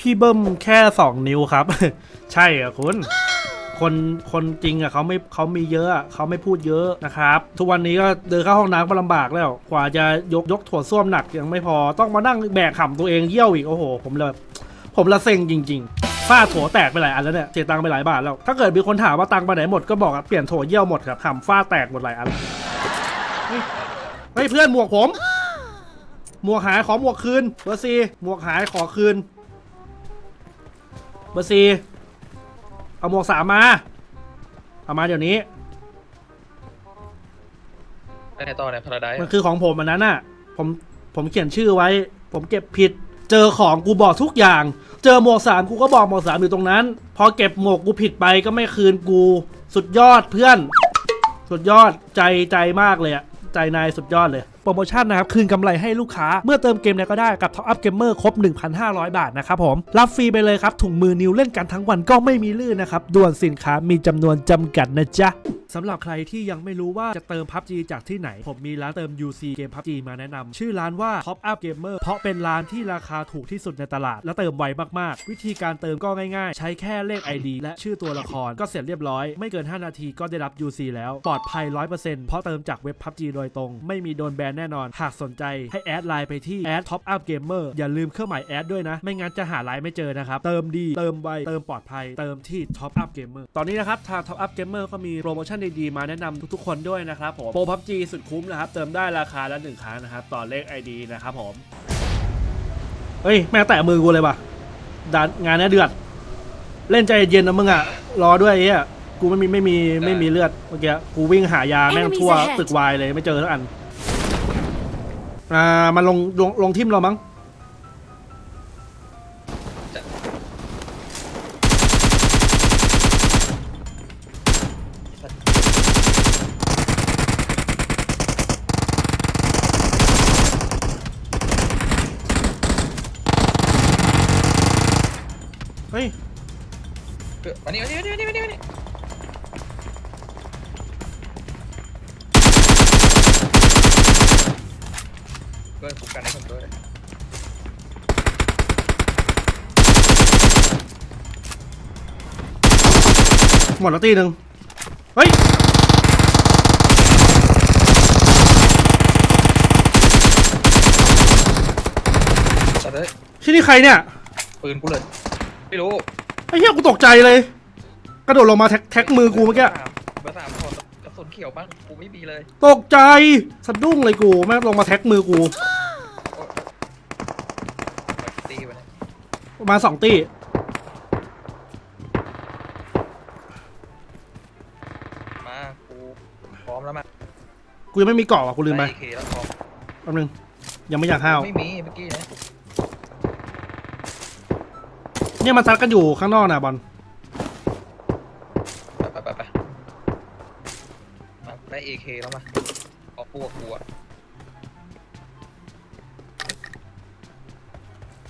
พี่เบิ้มแค่สองนิ้วครับ ใช่อะคุณ คนคนจริงอะเขาไม่เขามีเยอะอะเขาไม่พูดเยอะนะครับ ทุกวันนี้ก็เดินเข้าห้องน้ำก็ลำบากแล้ว กว่าจะยกยกถั่วส้วมหนักยังไม่พอต้องมานั่งแบกขำตัวเองเยี่ยวอีกโอ้โห ผมเลยแบบผมละเซ็งจริง ๆฟาดถั่วแตกไปหลายอันแล้วเนี่ยเสียตังค์ไปหลายบาทแล้ว ถ้าเกิดมีคนถามว่าตังค์ไปไหนหมดก็บอกเปลี่ยนถั่วเยี่ยวหมดครับขำฟาดแตกหมดหลายอันเฮ้ยเฮ้ยเพื่อนหมวกผม หมวกหายขอหมวกคืนเบอร์ซีหมวกหายขอคืน เบอร์ซีเอาหมวกสามมา เอามาเดี๋ยวนี้ไปไหนต่อเนี่ยพาราไดมันคือของผมอันนั้นน่ะ ผมผมเขียนชื่อไว้ ผมเก็บผิด เจอของกูบอกทุกอย่าง เจอหมวกสามกูก็บอกหมวกสามอยู่ตรงนั้น พอเก็บหมวกกูผิดไปก็ไม่คืนกู สุดยอดเพื่อน สุดยอดใจใจมากเลยอะใจนายสุดยอดเลยโป รโมชั่นนะครับคืนกำไรให้ลูกค้าเมื่อเติมเกมไหนก็ได้กับ Top Up Gamer ครบ 1,500 บาทนะครับผมรับฟรีไปเลยครับถุงมือนิวเล่นกันทั้งวันก็ไม่มีลื่นนะครับด่วนสินค้ามีจำนวนจำกัดนะจ๊ะสำหรับใครที่ยังไม่รู้ว่าจะเติม PUBG จากที่ไหน ผมมีร้านเติม UC เกม PUBG มาแนะนำชื่อร้านว่า Top Up Gamer เพราะเป็นร้านที่ราคาถูกที่สุดในตลาด และเติมไวมากๆ วิธีการเติมก็ง่ายๆ ใช้แค่เลข ID และชื่อตัวละครก็เสร็จเรียบร้อย ไม่เกิน 5 นาทีก็ได้รับ UC แล้ว ปลอดภัย 100%เพราะเติมจากเว็บ PUBG โดยตรง ไม่มีโดนแบนแน่นอน หากสนใจให้แอดไลน์ไปที่แอด Top Up Gamer อย่าลืมเครื่องหมายแอดด้วยนะ ไม่งั้นจะหาไลน์ไม่เจอนะครับ เติมดี เติมไว เติมปลอดภัย เติมที่ Top Up Gamer ตอนนี้นะครับ ทาง Top Up Gamer ก็มีโปรโมชั่นดีๆ มาแนะนำทุกๆ คนด้วยนะครับผม โปร PUBG สุดคุ้มนะครับ เติมได้ราคาละหนึ่งครั้งนะครับ ต่อเลข ID นะครับผม เฮ้ย แม่แตะมือกูเลยว่ะดานงานเนี้ยเดือด เล่นใจเย็นนะมึงอะ รอด้วยไอ้กูไม่มีไม่มีไม่มีเลือดเมื่อกี้ กูวิ่งหายาแม่งทั่วตึกวายเลยไม่เจอสักอัน อ่ามันลงลงลงทิมเรามั้ง หมดแล้วตีหนึ่งเฮ้ยตัดเลยที่นี่ใครเนี่ยปืนกูเลย ไม่รู้ไอ้เหี้ยกูตกใจเลย กระโดดลงมาแท็กแท็กมือกูเมื่อกี้เบอร์สามขอกระสุนเขียวบ้างกูไม่มีเลยตกใจสะดุ้งเลยกูแม่งลงมาแท็กมือกูโอ๊ยตีไปเนี่ยประมาณสองตี มา กูพร้อมแล้วมากูยังไม่มีเกาะอะกูลืมไปด้เคแล้วพร้อมแป๊บนึงยังไม่อยากห้าวไม่มีเมื่อกี้นะเนี่ยมันซัดกันอยู่ข้างนอกนะบอลไปไปไปไปมาได้เอเคแล้วมาขอพวกกูอะ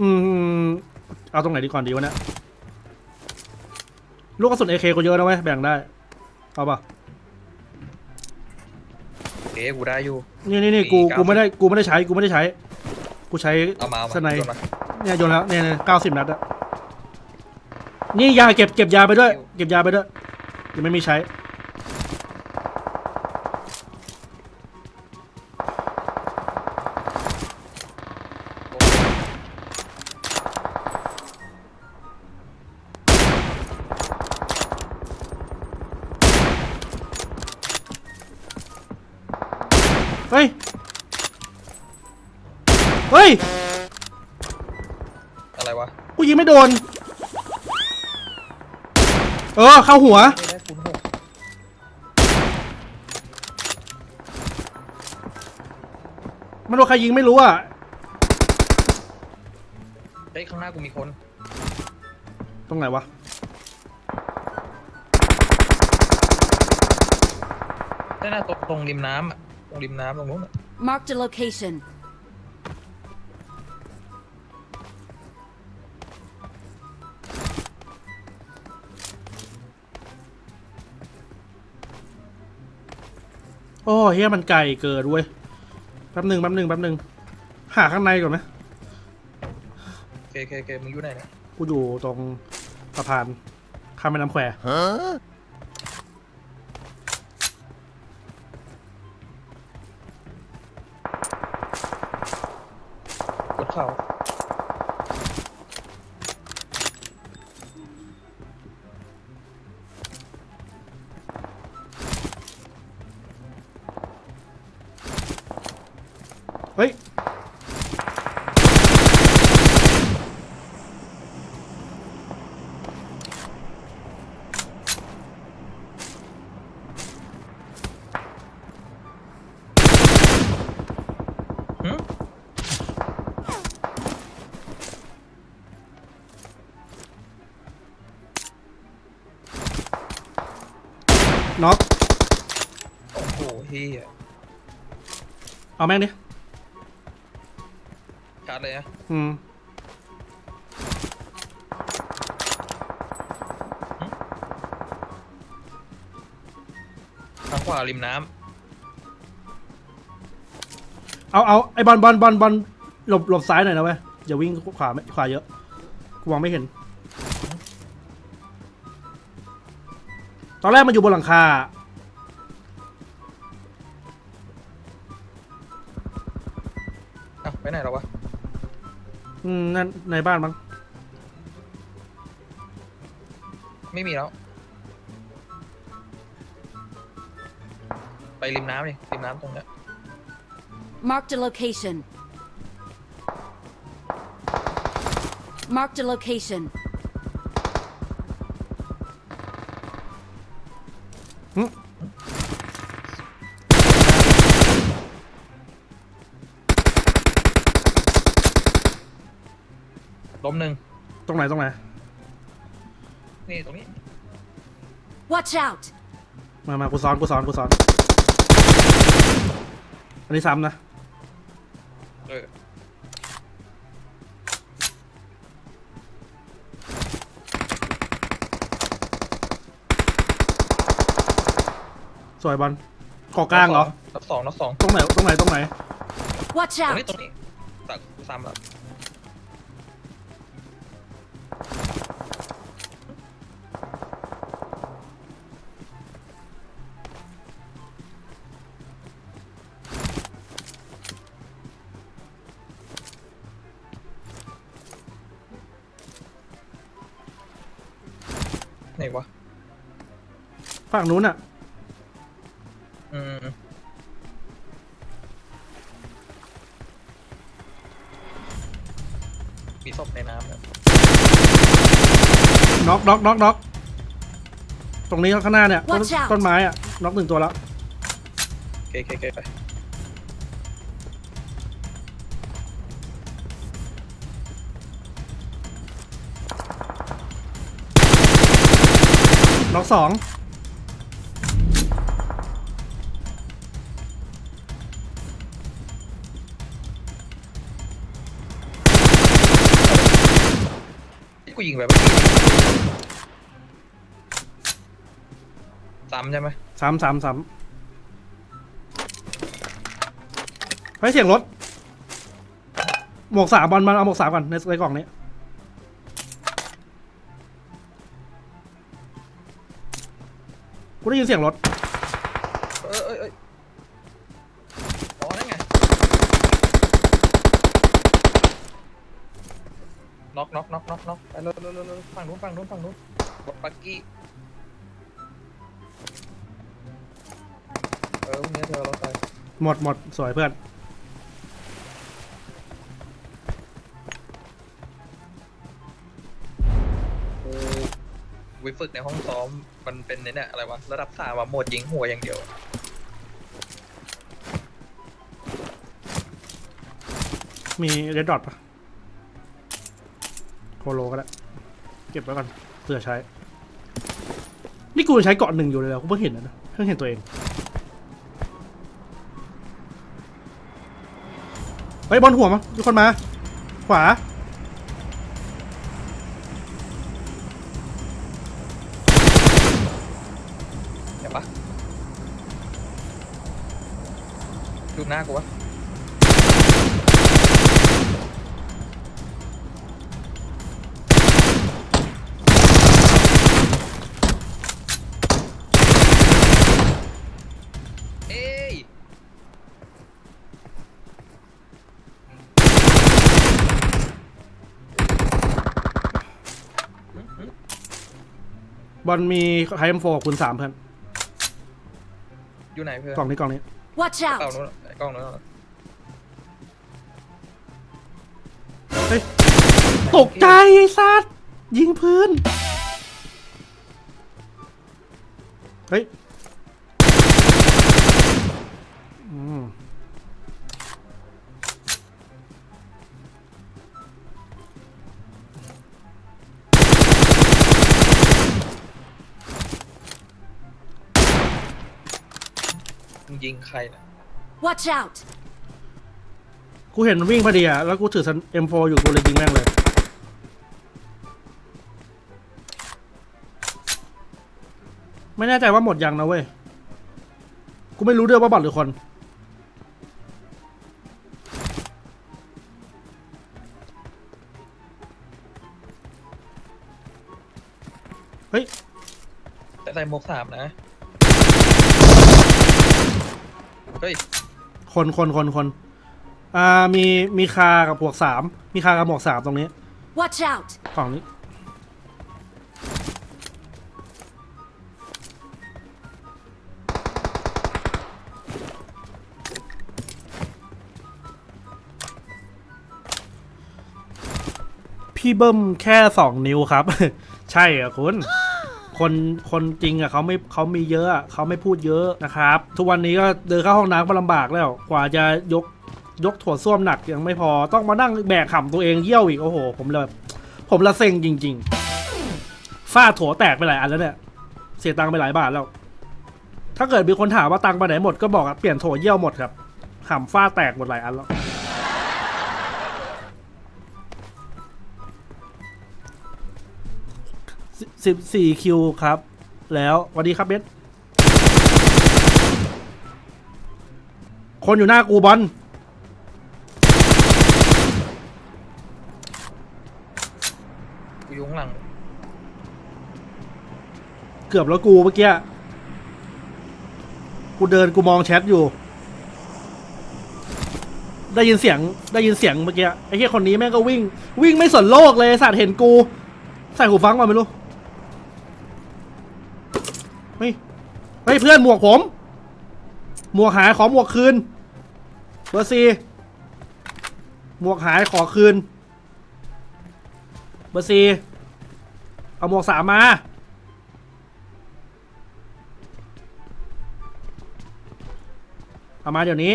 อืมเอาตรงไหนดีก่อนดีวะเนี่ยลูกกระสุนเอเคกูเยอะนะเว้ยแบ่งได้ เอาป่ะเอ กูได้อยู่ นี่นี่นี่กูกูไม่ได้กูไม่ได้ใช้กูไม่ได้ใช้ กูใช้เอามาเอามาสไนโยนมาเนี่ยโยนแล้วเนี่ยเก้าสิบนัดอะนี่ยาเก็บเก็บยาไปด้วย เก็บยาไปด้วยยังไม่มีใช้ ดน เออ เข้าหัวไม่ได้คูณหกมันโดนใครยิงไม่รู้อะ เฮ้ยข้างหน้ากูมีคน ตรงไหนวะ ได้หน้าตรงตรงริมน้ำอะตรงริมน้ำตรงนู้นอะ Marked a location. โอ้เฮียมันไก่เกิดเว้ยแป๊บหนึ่งแป๊บหนึ่งแป๊บหนึ่งหาข้างในก่อนไหมโอเคโอเคโอเคมึงอยู่ไหนเนี่ยกูอยู่ตรงสะพานข้ามแม่น้ำแคว เอาแม่งดิชาร์จเลยนะอืมทางขวาริมน้เอาเอาไอ้บอลบอลบอลบอลหลบหลบซ้ายหน่อยนะเว้ยอย่าวิ่งขวาไม่ขวาเยอะกูมองไม่เห็น ตอนแรกมันอยู่บนหลังคา อืมนั่นในบ้านมั้งไม่มีแล้ว ไปริมน้ำดิริมน้ำตรงเนี้ย Marked a location. Marked a location. หึ ล้มหนึ่งตรงไหนตรงไหน นี่ตรงนี้ Watch out! มามากูซ้อนกูซ้อนกูซ้อน อันนี้ซ้ำนะ เออสวยบอลก่อกลางเหรอ นับสองนับสองตรงไหนตรงไหนตรงไหน Watch ตรงนี้ out! ตรงนี้ตักซ้ำแล้ว ฝั่งนู้นอะอืมมีศพในน้ำนะน็อกน็อกน็อกน็อกตรงนี้ข้างหน้าเนี่ย ต้น Watch out ต้นไม้อะน็อกหนึ่งตัวแล้ว โอเคโอเคโอเคไปน็อกสอง กูยิงไปเมื่อกี้ซ้ำใช่ไหมสามสามสามเฮ้เสียงรถ หมวกสามบอลมาเอาหมวกสามก่อนในในกล่องนี้ กูได้ยินเสียงรถ อกน็อกไปเร็วเร็วเร็วเร็วฝั่งนู้นฝั่งนู้นฝั่งนู้นบดปักกี้ เออพวกนี้เธอเราใส่หมดหมดสวยเพื่อน กูวิฝึกในห้องซ้อม มันเป็นในเนี่ยอะไรวะ ระดับสามอะโหมดยิงหัวอย่างเดียว มีเรดดอทปะ โคโลก็ได้เก็บไว้ก่อนเผื่อใช้ นี่กูใช้เกาะหนึ่งอยู่เลยเหรอกูเพิ่งเห็นนะเพิ่งเห็นตัวเองเฮ้บอลหัวมั้งมีคนมา ขวาเห็นปะดูหน้ากูวะ บอลมีไฮเอ็มโฟคูณสามเพื่อนอยู่ไหนเพื่อนกล่องนี้กล่องนี้ Watch กล่อง out! นู้นกล่องนู้นเฮ้ย ตกใจไอ้สัตว์ยิงพื้น เฮ้ย ยิงใครนะ Watch out! กูเห็นมันวิ่งพอดีอะแล้วกูถือซัน M4 อยู่กูเลยยิงแม่งเลย ไม่แน่ใจว่าหมดยังนะเว้ย กูไม่รู้ด้วยว่าบอทหรือคน เฮ้ย แต่ใส่หมวกสามนะ เฮ้ย คนคนคนคนอ่ามีมีคากับหมวกสามมีคากับหมวกสามตรงนี้ Watch out! กล่องนี้ พี่เบิ้มแค่สองนิ้วครับ ใช่เหรอะคุณ คนคนจริงอะเขาไม่เขามีเยอะเขาไม่พูดเยอะนะครับ ทุกวันนี้ก็เดินเข้าห้องน้ำก็ลำบากแล้ว กว่าจะยกยกถั่วส้วมหนักยังไม่พอต้องมานั่งแบกขำตัวเองเยี่ยวอีกโอ้โห ผมเลยแบบผมละเซ็งจริงๆฝ้าถั่วแตกไปหลายอันแล้วเนี่ย เสียตังค์ไปหลายบาทแล้ว ถ้าเกิดมีคนถามว่าตังค์ไปไหนหมดก็บอกเปลี่ยนโถเยี่ยวหมดครับขำฝ้าแตกหมดหลายอันแล้ว สิบสี่คิวครับ แล้วสวัสดีครับเบสคนอยู่หน้ากูบอลกูอยุ้ข้างหลังเกือบแล้วกูเมื่อกี้ กูเดินกูมองแชทอยู่ ได้ยินเสียงได้ยินเสียงเมื่อกี้ไอ้เหี้ยคนนี้แม่งก็วิ่ง วิ่งไม่สนโลกเลยไอ้สัตว์เห็นกู ใส่หูฟังมาไม่รู้ เฮ้ย เฮ้ยเพื่อนหมวกผม หมวกหายขอหมวกคืนเบอร์ซีหมวกหายขอคืน เบอร์ซีเอาหมวกสามมาเอามาเดี๋ยวนี้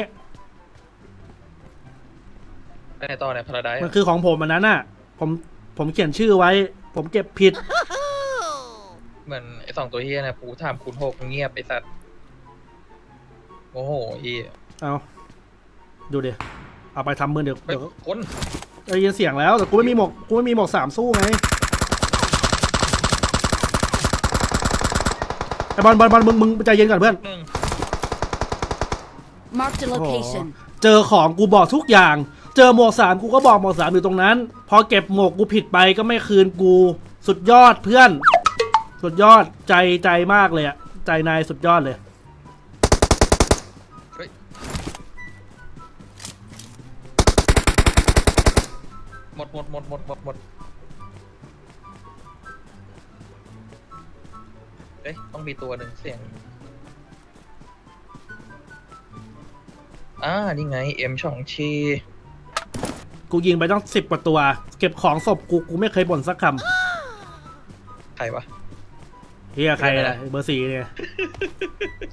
ไปไหนต่อเนี่ยพาราไดมันคือของผมอันนั้นน่ะ ผมผมเขียนชื่อไว้ ผมเก็บผิด เหมือนไอ้สองตัวเฮียนะกูถามคุณหกเงียบไอ้สัตว์โอ้โหเฮียเอาดูเดี๋ยวเอาไปทำมือเดี๋ยวเฮ้ยเดี๋ยวคนได้ยินเสียงแล้วแต่กูไม่มีหมวกกูไม่มีหมวกสามสู้ไงไอ้บอลบอลบอลมึงมึงใจเย็นก่อนเพื่อน หนึ่ง Marked a location. เจอของกูบอกทุกอย่าง เจอหมวกสามกูก็บอกหมวกสามอยู่ตรงนั้น พอเก็บหมวกกูผิดไปก็ไม่คืนกู สุดยอดเพื่อน สุดยอดใจใจมากเลยอะใจนายสุดยอดเลย เฮ้ย หมดหมดหมดหมดหมดหมดเอ๊ะต้องมีตัวหนึ่งเสียง อ่า นี่ไง เอ็มช่องชี กูยิงไปต้องสิบกว่าตัว เก็บของศพกูกูไม่เคยบ่นสักคใครวะำ เฮียใครอะเบอร์สี่เนี่ย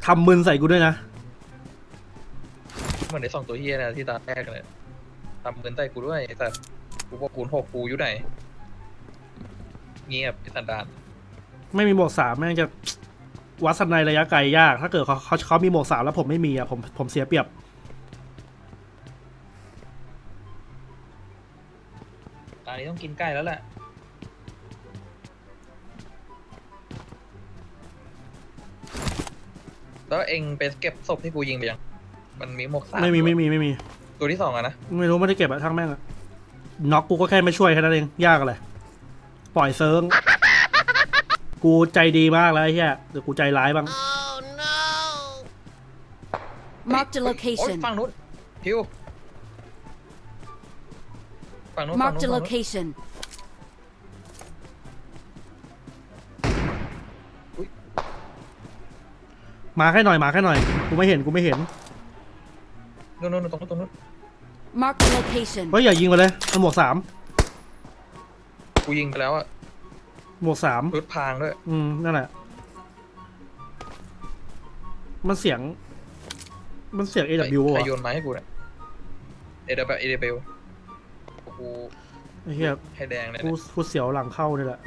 ทำมึนใส่กูด้วยนะเหมือนในสองตัวเฮียนะที่ตาแรกเลยทำเหมือนใต้กูด้วยแต่กูบอกกูหกกูอยู่ไหน เงียบไอ้สันดานไม่มีหมวกสามแม่งจะวัดสันในระยะไกลยาก ถ้าเกิดเขาเขาเขามีหมวกสามแล้วผมไม่มีอะผมผมเสียเปรียบตอนนี้ต้องกินใกล้แล้วแหละ แล้วเองไปเก็บศพที่กูยิงไปยัง มันมีหมวกสามไม่มีไม่มีไม่มี ตัวที่สองอะนะ ไม่รู้ไม่ได้เก็บอะทั้งแม่งอะน็อกกูก็แค่ไม่ช่วยแค่นั้นเอง ยากอะไร ปล่อยเซิร์ง กูใจดีมากแล้วไอ้เหี้ยเดี๋ยวกูใจร้ายบ้าง Marked a โอ๊ย location. ฝั่งนู้นพิวฝั่งนู้นฝั่ง Marked นู้ a นฝั่งนู้น location. มาแค่หน่อยมาแค่หน่อยกูไม่เห็นกูไม่เห็นนู่นนู่นตรงนู้นตรงนู้น Marked a location. เฮ้ยอย่ายิงมาเลยเอาหมวกสามกูยิงไปแล้วอะหมวกสามรุดพรางด้วยอืมนั่นแหละมันเสียง มันเสียง AW ใครอะโยนมาให้กูเนี่ยเอเดบเอเดเบลกูไอ้เหี้ยให้แดงเลยกูเนี่ยกูเสียวหลังเข้านี่แหละ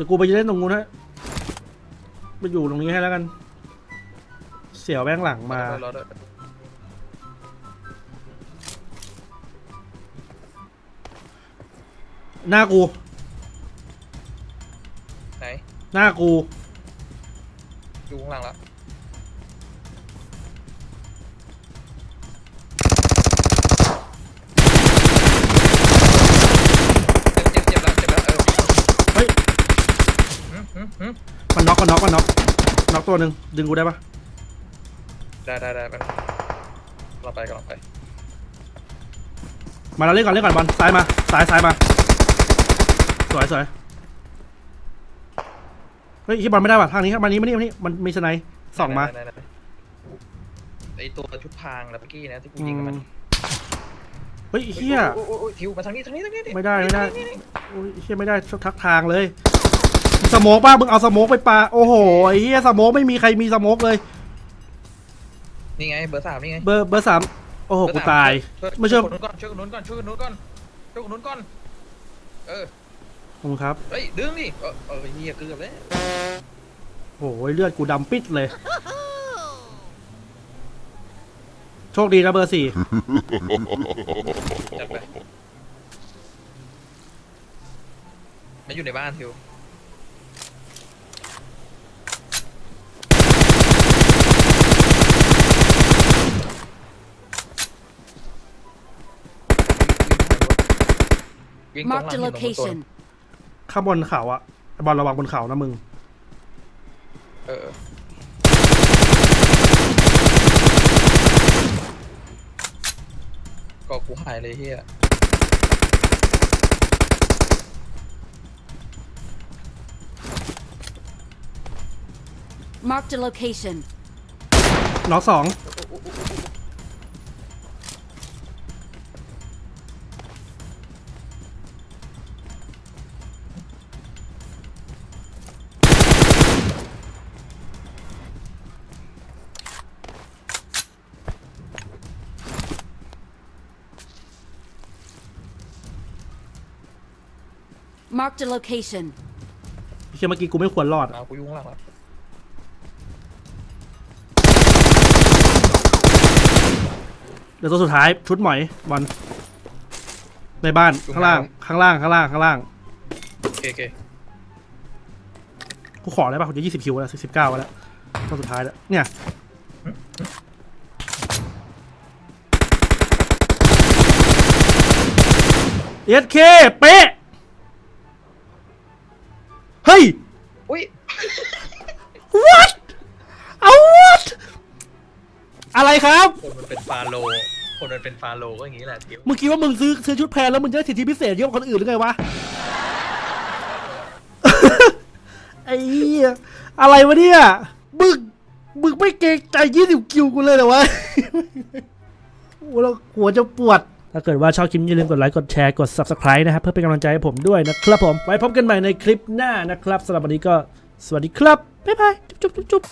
ดี๋ยวกูไปเล่นตรงนู้นฮะไปอยู่ตรงนี้ให้แล้วกัน เสียวแบงหลังมา รอด้วยหน้ากู ไหนหน้ากู อยู่ข้างหลังละ หืมหืมหืมมันน็อกมันน็อกมันน็อกน็อกตัวหนึ่งดึงกูได้ปะได้ได้ได้ไปเราไปกันเราไปมาเราเล่นก่อนเล่นก่อนบอลซ้ายมาซ้ายซ้ายมาสวยสวยเฮ้ยที่บอลไม่ได้ว่ะทางนี้ครับมานี้มานี่มานี่มันมีสไนด์ส่องมาได้ได้ได้ไอตัวชุดพรางนะเมื่อกี้นะที่กูยิงกับมันเฮ้ยไอ้เฮียโอ้โอ้โอ้ทิวมาทางนี้ทางนี้ทางนี้ไม่ได้ไม่ได้ โอ้ยไอ้เฮียไม่ได้ทักทางเลย สโมกบ้างมึงเอาสโมกไปปาโอ้โหไอ้เฮียสโมกไม่มีใครมีสโมกเลย นี่ไงเบอร์สามนี่ไงเบอร์เบอร์สามโอ้โหเบอร์กูสตายช่วยไม่เชื่อช่วย คนนู้นก่อนช่วยคนนู้นก่อนช่วยคนนู้นก่อนช่วยคนนู้นก่อนเออขอบคุณครับเฮ้ยดึงดิเออเออเฮียเกือบแล้วโอ้ยเลือดกูดำปิดเลย โชคดีนะเบอร์สี่จัดไปมันอยู่ในบ้านทิว วิ่งตรงหลัง Marked a เห็นตรงต้น location. ข้างบนเขาอะบอลระวังบนเขานะมึง เออ ก็กูหายเลยเฮีย Marked a location. น็อกสอง Marked a location. เฮียเมื่อกี้กูไม่ควรรอดอะมากูยุ่งหลังแล้วเดี๋ยวตัวสุดท้ายชุดหมอยบอลในบ้านข้างล่างข้างล่างข้างล่างข้างล่างโอเคโอเคกูขอได้ป่ะกูจะยี่สิบคิวแล้วสิบเก้าแล้วตัวสุดท้ายแล้วเนี่ยเอสเคเป๊ะ ครับ คนมันเป็นฟาโล คนมันเป็นฟาโลก็อย่างนี้แหละทิวมึงคิดว่ามึงซื้อซื้อชุดแพงแล้วมึงจะได้สิทธิพิเศษเยอะกว่าคนอื่นหรือไงวะ ไอ้เหี้ยอะไรวะเนี่ยมึงมึงไม่เกรงใจยี่สิบคิวกูเลยเหรอวะ โอ้แล้วหัวจะปวด ถ้าเกิดว่าชอบคลิปนี้อย่าลืมกดไลค์ กดแชร์ กด subscribe นะครับ เพื่อเป็นกำลังใจให้ผมด้วยนะครับผม ไว้พบกันใหม่ในคลิปหน้านะครับสำหรับวันนี้ก็สวัสดีครับ บ๊ายบาย จุ๊บจุ๊บจุ๊บ